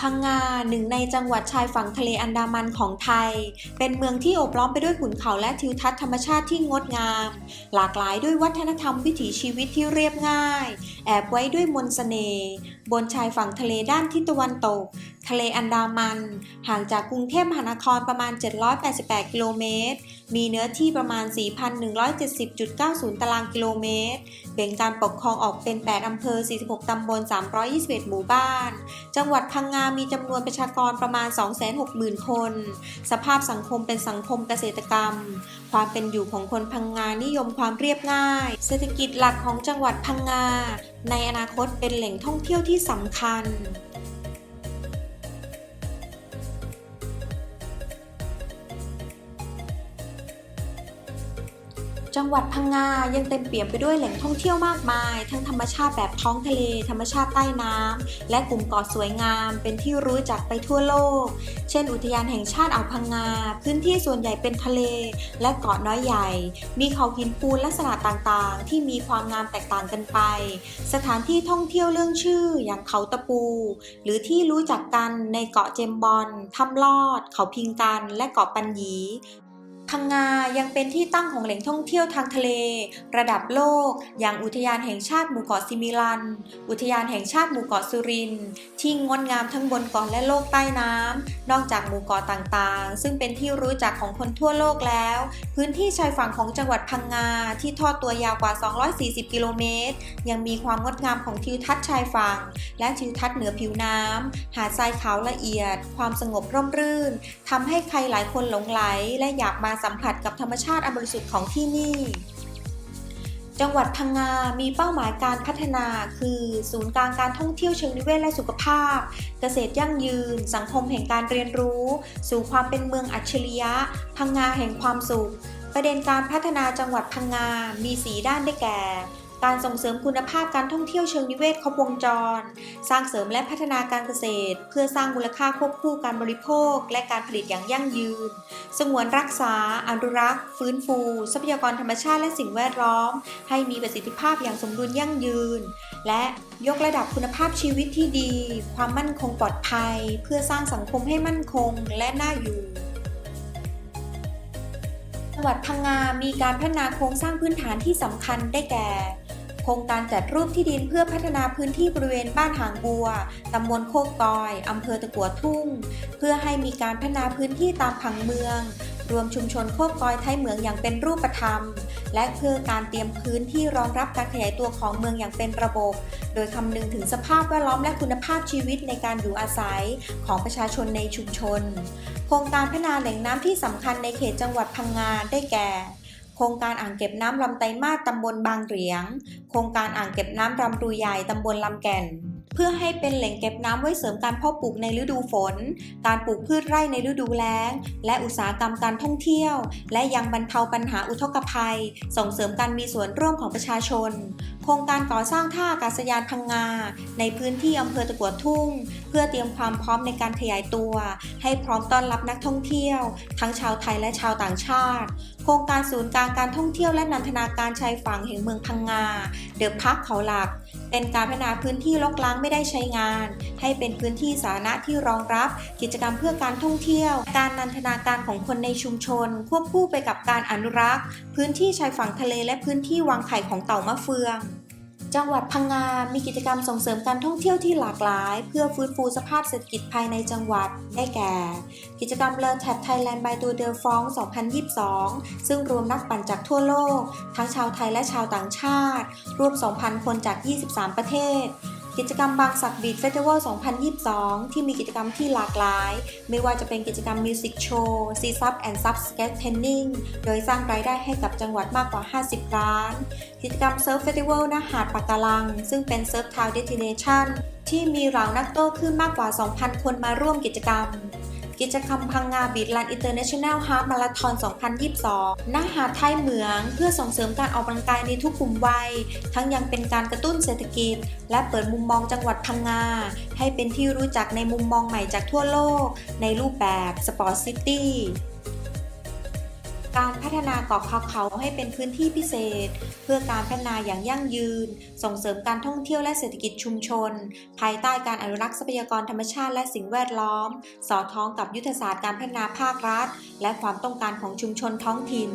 방าหนึ่งในจังหวัดชายฝั่งทะเลอันดามันของไทย เป็นเมืองที่โอบล้อมไปด้วยขุนเขาและทิวทัศน์ธรรมชาติที่งดงาม หลากหลายด้วยวัฒนธรรมวิถีชีวิตที่เรียบง่าย แอบไว้ด้วยมนต์เสน่ห์บนชายฝั่งทะเลด้านทิศตะวันตก ทะเลอันดามัน ห่างจากกรุงเทพมหานครประมาณ 788 กิโลเมตร มีเนื้อที่ประมาณ 4,170.90 ตารางกิโลเมตร แบ่งการปกครองออกเป็น 8 อำเภอ 46 ตำบล 321 หมู่บ้าน จังหวัดพังงามีจำนวนประชากรประมาณ 260,000 คน สภาพสังคมเป็นสังคมเกษตรกรรม ความเป็นอยู่ของคนพังงานิยมความเรียบง่าย เศรษฐกิจหลักของจังหวัดพังงา ในอนาคตเป็นแหล่งท่องเที่ยวที่สำคัญ จังหวัดพังงายังเต็มเปี่ยมไปด้วยแหล่งท่องเที่ยวมากมาย ทั้งธรรมชาติแบบท้องทะเล ธรรมชาติใต้น้ำและกลุ่มเกาะสวยงาม เป็นที่รู้จักไปทั่วโลก เช่น อุทยานแห่งชาติอ่าวพังงา พื้นที่ส่วนใหญ่เป็นทะเล และเกาะน้อยใหญ่ มีเขาหินปูนลักษณะต่างๆ ที่มีความงามแตกต่างกันไป สถานที่ท่องเที่ยวเรื่องชื่อ อย่างเขาตะปู หรือที่รู้จักกันในเกาะเจมบอน ถ้ำลอด เขาพิงกัน และเกาะปันหยี พังงายังเป็นที่ตั้งของแหล่งท่องเที่ยวทางทะเล ระดับโลก อย่างอุทยานแห่งชาติหมู่เกาะซิมิลัน อุทยานแห่งชาติหมู่เกาะสุรินที่งดงามทั้งบนเกาะและโลกใต้น้ำนอกจากหมู่เกาะต่างๆ ซึ่งเป็นที่รู้จักของคนทั่วโลกแล้ว พื้นที่ชายฝั่งของจังหวัดพังงาที่ทอดตัวยาวกว่า 240 กิโลเมตร ยังมีความงดงามของทิวทัศน์ชายฝั่ง และทิวทัศน์เหนือผิวน้ำหาดทรายขาวละเอียด ความสงบร่มรื่นทำให้ใครหลายคนหลงไหลและอยากมาสัมผัสกับธรรมชาติอันบริสุทธิ์ของที่นี่ จังหวัดพังงา มีเป้าหมายการพัฒนา คือ ศูนย์กลางการท่องเที่ยวเชิงนิเวศและสุขภาพ เกษตรยั่งยืน สังคมแห่งการเรียนรู้ สู่ความเป็นเมืองอัจฉริยะ พังงาแห่งความสุข ประเด็นการพัฒนาจังหวัดพังงา มีสีด้านได้แก่ การส่งเสริมคุณภาพการท่องเที่ยวเชิงนิเวศครบวงจร สร้างเสริมและพัฒนาการเกษตร เพื่อสร้างมูลค่าควบคู่การบริโภค และการผลิตอย่างยั่งยืน สงวนรักษา อนุรักษ์ ฟื้นฟู ทรัพยากรธรรมชาติและสิ่งแวดล้อม ให้มีประสิทธิภาพอย่างสมดุลยั่งยืน และยกระดับคุณภาพชีวิตที่ดี ความมั่นคงปลอดภัย เพื่อสร้างสังคมให้มั่นคงและน่าอยู่จังหวัดพังงามีการพัฒนาโครงสร้างพื้นฐานที่สำคัญได้แก่ โครงการจัดรูปที่ดินเพื่อพัฒนาพื้นที่บริเวณบ้านหางบัว ตำบลโคกกอย อำเภอตะกัวทุ่ง เพื่อให้มีการพัฒนาพื้นที่ตามผังเมือง รวมชุมชนโคกกอยไทยเหมืองอย่างเป็นรูปธรรม และเพื่อการเตรียมพื้นที่รองรับการขยายตัวของเมืองอย่างเป็นระบบ โดยคำนึงถึงสภาพแวดล้อมและคุณภาพชีวิตในการอยู่อาศัยของประชาชนในชุมชน โครงการพัฒนาแหล่งน้ำที่สำคัญในเขตจังหวัดพังงาได้แก่ ครงการอ่างเก็บน้ำลำไตรมาสตำบลบางเหรียง โครงการอ่างเก็บน้ำลำรูใหญ่ตำบลลำแก่น เพื่อให้เป็นแหล่งเก็บน้ำไว้เสริมการเพาะปลูกในฤดูฝน การปลูกพืชไร่ในฤดูแล้ง และอุตสาหกรรมการท่องเที่ยว และยังบรรเทาปัญหาอุทกภัย ส่งเสริมการมีส่วนร่วมของประชาชน โครงการก่อสร้างท่าอากาศยานพังงา ในพื้นที่อำเภอตะกัวทุ่ง เพื่อเตรียมความพร้อมในการขยายตัว ให้พร้อมต้อนรับนักท่องเที่ยว ทั้งชาวไทยและชาวต่างชาติ โครงการศูนย์กลางการท่องเที่ยวและนันทนาการชายฝั่งแห่งเมืองพังงา เดอะพักเขาหลัก เป็นการพัฒนาพื้นที่ลกล้างไม่ได้ใช้งาน ให้เป็นพื้นที่สาธารณะที่รองรับ กิจกรรมเพื่อการท่องเที่ยว การนันทนาการของคนในชุมชน ควบคู่ไปกับการอนุรักษ์ พื้นที่ชายฝั่งทะเลและพื้นที่วางไข่ของเต่ามะเฟือง จังหวัดพังงา มีกิจกรรมส่งเสริมการท่องเที่ยวที่หลากหลาย เพื่อฟื้นฟูสภาพเศรษฐกิจภายในจังหวัด ได้แก่ กิจกรรมเลอแท็บไทยแลนด์ by ตัวเดลฟรอง2022 ซึ่งรวมนักปั่นจากทั่วโลก ทั้งชาวไทยและชาวต่างชาติ รวม 2,000 คนจาก 23 ประเทศ กิจกรรมบางสักบีดเฟสติวัล 2022 ที่มีกิจกรรมที่หลากหลาย ไม่ว่าจะเป็นกิจกรรมมิวสิกโชว์ซีซับแอนด์ซับสเก็ตเทนนิ่งโดยสร้างรายได้ให้กับจังหวัดมากกว่า 50ล้าน กิจกรรมเซิร์ฟเฟสติวัลณหาดปะการัง ซึ่งเป็นเซิร์ฟทาวน์เดสติเนชันที่มีเหล่านักโต้คลื่นมากกว่า 2,000 คนมาร่วมกิจกรรม กิจกรรมพังงาบีดลันอินเตอร์เนชั่นแนลฮาร์มาราธอน 2022 ณ หาดไทยเหมือง เพื่อส่งเสริมการออกกำลังกายในทุกกลุ่มวัย ทั้งยังเป็นการกระตุ้นเศรษฐกิจ และเปิดมุมมองจังหวัดพังงา ให้เป็นที่รู้จักในมุมมองใหม่จากทั่วโลก ในรูปแบบสปอร์ตซิตี้ การพัฒนาเกาะคาเขาให้เป็นพื้นที่พิเศษ เพื่อการพัฒนาอย่างยั่งยืน ส่งเสริมการท่องเที่ยวและเศรษฐกิจชุมชน ภายใต้การอนุรักษ์ทรัพยากรธรรมชาติและสิ่งแวดล้อม สอดคล้องกับยุทธศาสตร์การพัฒนาภาครัฐ และความต้องการของชุมชนท้องถิ่น